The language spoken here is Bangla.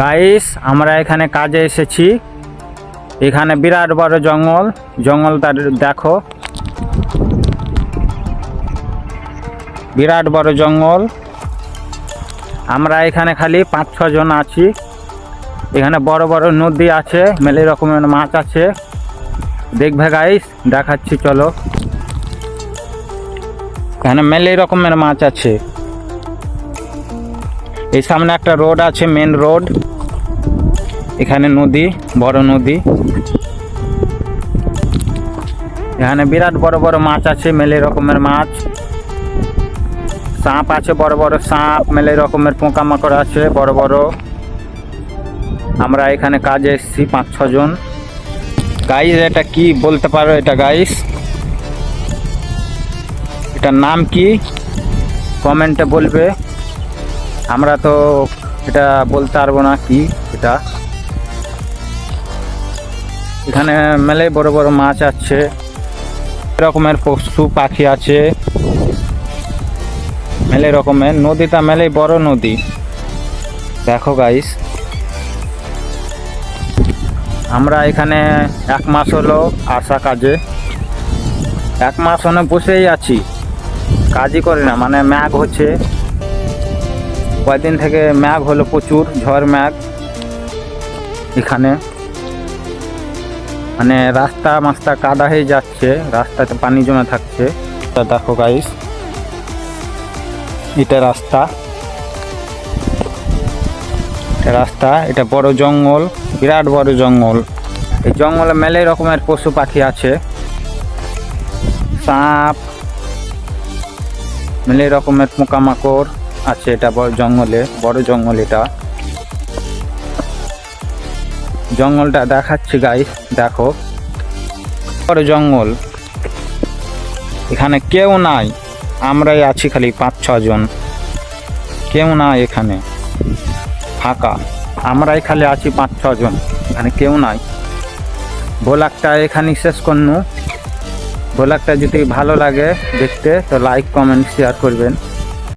গাইস আমরা এখানে কাজে এসেছি। এখানে বিরাট বড় জঙ্গল। জঙ্গলটা দেখো। বিরাট বড় জঙ্গল। আমরা এখানে খালি পাঁচ ছজন আছি। এখানে বড় বড় নদী আছে, মেলে রকমের মাছ আছে। দেখবে গাইস দেখাচ্ছি, চলো। এখানে মেলে রকমের মাছ আছে। এই সামনে একটা রোড আছে মেন রোড এখানে নদী, বড় নদী। এখানে বিরাট বড় বড় মাছ আছে, মেলে রকমের মাছ। সাপ আছে, বড় বড় সাপ, মেলে রকমের পোকামাকড় আছে, বড় বড়। আমরা এখানে কাজে এসেছি পাঁচ ছজন গাইস এটা কি বলতে পারো এটা গাইস এটার নাম কি? কমেন্টে বলবে। আমরা তো এটা বলতে পারব না কি এটা। এখানে মেলে বড় বড় মাছ আছে রকমের পশু, পাখি আছে। মেলে রকমের, নদীটা মেলে বড় নদী। দেখো গাইস আমরা এখানে এক মাস হলো আসা কাজে। এক মাস অনেক বসেই আছি, কাজই করি না মানে ম্যাগ হচ্ছে। কয়েকদিন থেকে ম্যাগ হলো প্রচুর, ঝড় ম্যাগ। এখানে মানে রাস্তা মাস্তা কাদা হয়ে যাচ্ছে, রাস্তাতে পানি জমে থাকছে। তা দেখো গাইস এটা রাস্তা। এটা রাস্তা, এটা বড় জঙ্গল, বিরাট বড় জঙ্গল। এই জঙ্গলে মেলে রকমের পশু পাখি আছে। সাপ, মেলে রকমের পোকামাকড় আছে এটা বড় জঙ্গলে, বড় জঙ্গল এটা। জঙ্গলটা দেখাচ্ছি গাইস দেখো। বড় জঙ্গল। এখানে কেউ নাই। আমরাই আছি খালি পাঁচ ছজন কেউ নাই এখানে। ফাঁকা। আমরাই খালি আছি পাঁচ ছজন এখানে কেউ নাই। ভোলাকটা এখানেই শেষ করনু। ভোলাকটা যদি ভালো লাগে দেখতে, তো লাইক কমেন্ট শেয়ার করবেন।